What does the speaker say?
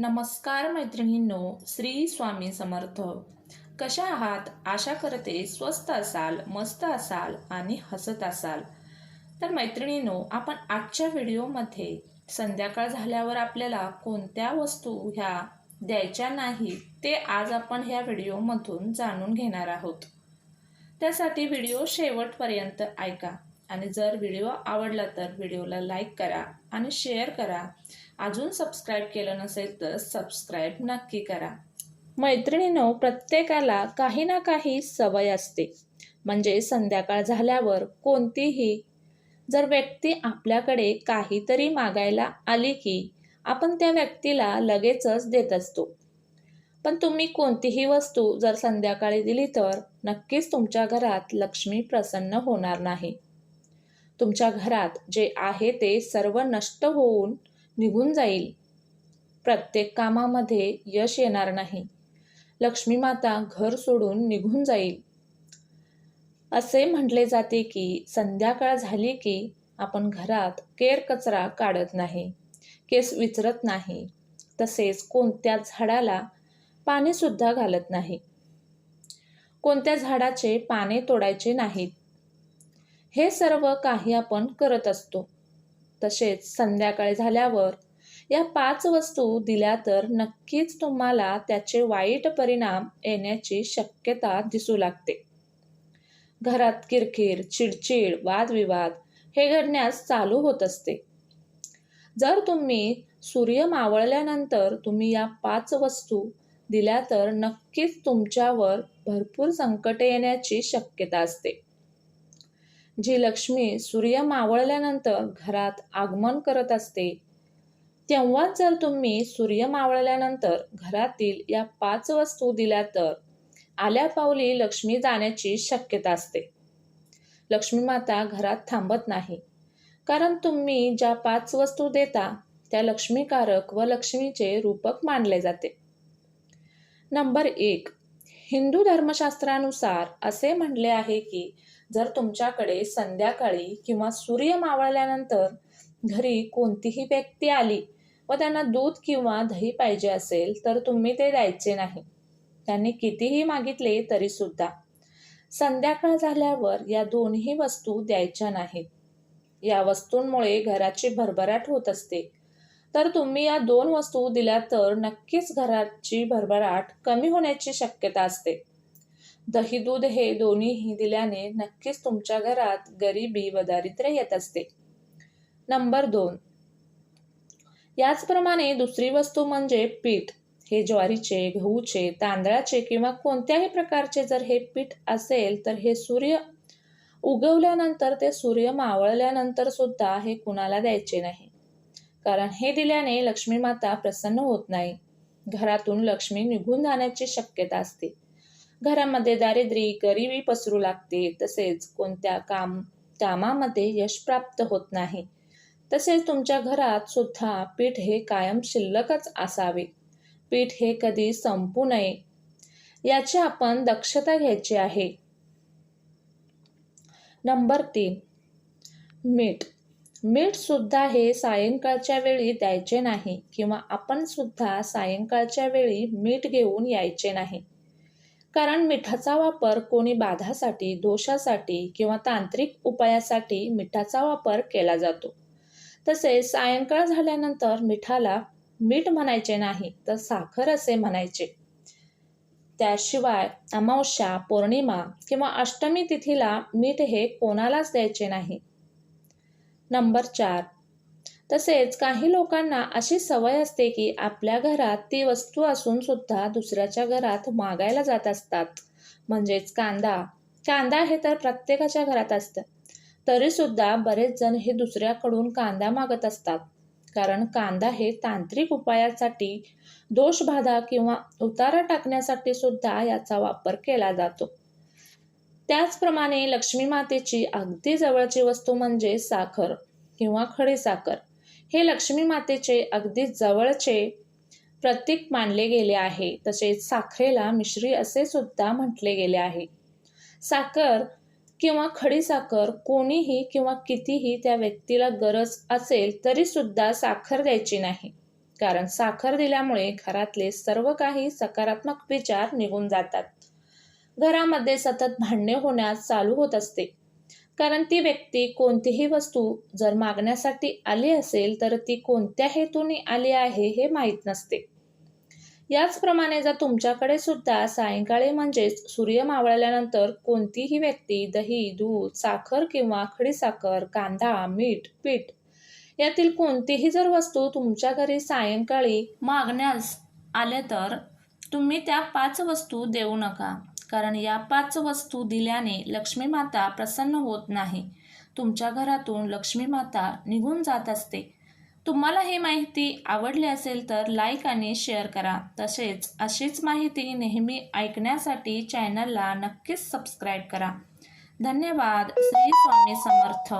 नमस्कार मैत्रिणींनो श्री स्वामी समर्थ. कशा आहात? आशा करते स्वस्त असाल मस्त असाल आणि हसत असाल. तर मैत्रिणींनो आपण आजच्या व्हिडिओमध्ये संध्याकाळ झाल्यावर आपल्याला कोणत्या वस्तू ह्या द्यायच्या नाही ते आज आपण ह्या व्हिडिओमधून जाणून घेणार आहोत. त्यासाठी व्हिडिओ शेवटपर्यंत ऐका आणि जर व्हिडिओ आवडला तर व्हिडिओला लाईक करा आणि शेअर करा. अजून सबस्क्राईब केलं नसेल तर सबस्क्राईब नक्की करा. मैत्रिणीनो प्रत्येकाला काही ना काही सवय असते. म्हणजे संध्याकाळ झाल्यावर कोणतीही जर व्यक्ती आपल्याकडे काहीतरी मागायला आली की आपण त्या व्यक्तीला लगेचच देत असतो. पण तुम्ही कोणतीही वस्तू जर संध्याकाळी दिली तर नक्कीच तुमच्या घरात लक्ष्मी प्रसन्न होणार नाही. तुमच्या घरात जे आहे ते सर्व नष्ट होऊन निघून जाईल. प्रत्येक कामामध्ये यश येणार नाही. लक्ष्मी माता घर सोडून निघून जाईल. असे म्हटले जाते की संध्याकाळ झाली की आपण घरात केर कचरा काढत नाही केस विचरत नाही. तसेच कोणत्या झाडाला पाणीसुद्धा घालत नाही. कोणत्या झाडाचे पाने तोडायचे नाहीत. हे सर्व काही आपण करत असतो. तसेच संध्याकाळी झाल्यावर या पाच वस्तू दिल्या तर नक्कीच तुम्हाला त्याचे वाईट परिणाम येण्याची शक्यता दिसू लागते. घरात किरकिर चिडचिड वादविवाद हे घडण्यास चालू होत असते. जर तुम्ही सूर्य मावळल्यानंतर तुम्ही या पाच वस्तू दिल्या तर नक्कीच तुमच्यावर भरपूर संकटे येण्याची शक्यता असते. जी लक्ष्मी सूर्य मावळल्यानंतर घरात आगमन करत असते तेव्हाच जर तुम्ही सूर्य मावळल्यानंतर घरातील या पाच वस्तू दिल्या तर आल्या पावली लक्ष्मी जाण्याची शक्यता असते. लक्ष्मी माता घरात थांबत नाही कारण तुम्ही ज्या पाच वस्तू देता त्या लक्ष्मीकारक व लक्ष्मीचे रूपक मानले जाते. नंबर एक हिंदू धर्मशास्त्रानुसार असे म्हणले आहे की जर तुमच्याकडे संध्याकाळी किंवा सूर्य मावळल्यानंतर घरी कोणतीही व्यक्ती आली व त्यांना दूध किंवा दही पाहिजे असेल तर तुम्ही ते द्यायचे नाही. त्यांनी कितीही मागितले तरी सुद्धा. संध्याकाळ झाल्यावर या दोन्ही वस्तू द्यायच्या नाहीत. या वस्तूंमुळे घराची भरभराट होत असते. तर तुम्ही या दोन वस्तू दिल्या तर नक्कीच घराची भरभराट कमी होण्याची शक्यता असते. दही दूध हे दोन्हीही दिल्याने नक्कीच तुमच्या घरात गरिबी व दारिद्र्य येत असते. नंबर दोन. याचप्रमाणे दुसरी वस्तू म्हणजे पीठ. हे ज्वारीचे गहूचे तांदळाचे किंवा कोणत्याही प्रकारचे जर हे पीठ असेल तर हे सूर्य उगवल्यानंतर ते सूर्य मावळल्यानंतर सुद्धा हे कुणाला द्यायचे नाही. कारण हे दिल्याने लक्ष्मी माता प्रसन्न होत नाही. घरातून लक्ष्मी निघून जाण्याची शक्यता असते. घरामध्ये दारिद्र्य गरिबी पसरू लागते. तसेच कोणत्या काम कामामध्ये यश प्राप्त होत नाही. तसेच तुमच्या घरात सुद्धा पीठ हे कायम शिल्लकच असावे. पीठ हे कधी संपू नये याची आपण दक्षता घ्यायची आहे. नंबर तीन मीठ. मीठ सुद्धा हे सायंकाळच्या वेळी द्यायचे नाही किंवा आपण सुद्धा सायंकाळच्या वेळी मीठ घेऊन यायचे नाही. कारण मिठाचा वापर कोणी बाधासाठी दोषासाठी किंवा तांत्रिक उपायासाठी मिठाचा वापर केला जातो. तसेच सायंकाळ झाल्यानंतर मिठाला मीठ म्हणायचे नाही तर साखर असे म्हणायचे. त्याशिवाय अमावस्या पौर्णिमा किंवा अष्टमी तिथीला मीठ हे कोणालाच द्यायचे नाही. नंबर चार. तसेच काही लोकांना अशी सवय असते की आपल्या घरात ती वस्तू असून सुद्धा दुसऱ्याच्या घरात मागायला जात असतात. म्हणजेच कांदा. कांदा हे तर प्रत्येकाच्या घरात असतं. तरी सुद्धा बरेच जण हे दुसऱ्याकडून कांदा मागत असतात. कारण कांदा हे तांत्रिक उपायासाठी दोषबाधा किंवा उतारा टाकण्यासाठी सुद्धा याचा वापर केला जातो. त्याचप्रमाणे लक्ष्मी मातेची अगदी जवळची वस्तू म्हणजे साखर किंवा खडीसाखर. हे लक्ष्मी मातेचे अगदी जवळचे प्रतीक मानले गेले आहे. तसेच साखरेला मिश्री असे सुद्धा म्हटले गेले आहे. साखर किंवा खडीसाखर कोणीही किंवा कितीही त्या व्यक्तीला गरज असेल तरी सुद्धा साखर द्यायची नाही. कारण साखर दिल्यामुळे घरातले सर्व काही सकारात्मक विचार निघून जातात. घरामध्ये सतत भांडणे होण्यास चालू होत असते. कारण ती व्यक्ती कोणतीही वस्तू जर मागण्यासाठी आली असेल तर ती कोणत्या हेतूने आली आहे हे माहीत नसते. याचप्रमाणे जर तुमच्याकडे सुद्धा सायंकाळी म्हणजेच सूर्य मावळल्यानंतर कोणतीही व्यक्ती दही दूध साखर किंवा खडीसाखर कांदा मीठ पीठ यातील कोणतीही जर वस्तू तुमच्या घरी सायंकाळी मागण्यास आले तर तुम्ही त्या पाच वस्तू देऊ नका. कारण या पाच वस्तू दिल्याने लक्ष्मी माता प्रसन्न होत नाही. तुमच्या घरातून लक्ष्मी माता निघून जात असते. तुम्हाला ही माहिती आवडली असेल तर लाईक आणि शेअर करा. तसेच अशीच माहिती नेहमी ऐकण्यासाठी चॅनलला नक्कीच सबस्क्राईब करा. धन्यवाद. श्री स्वामी समर्थ.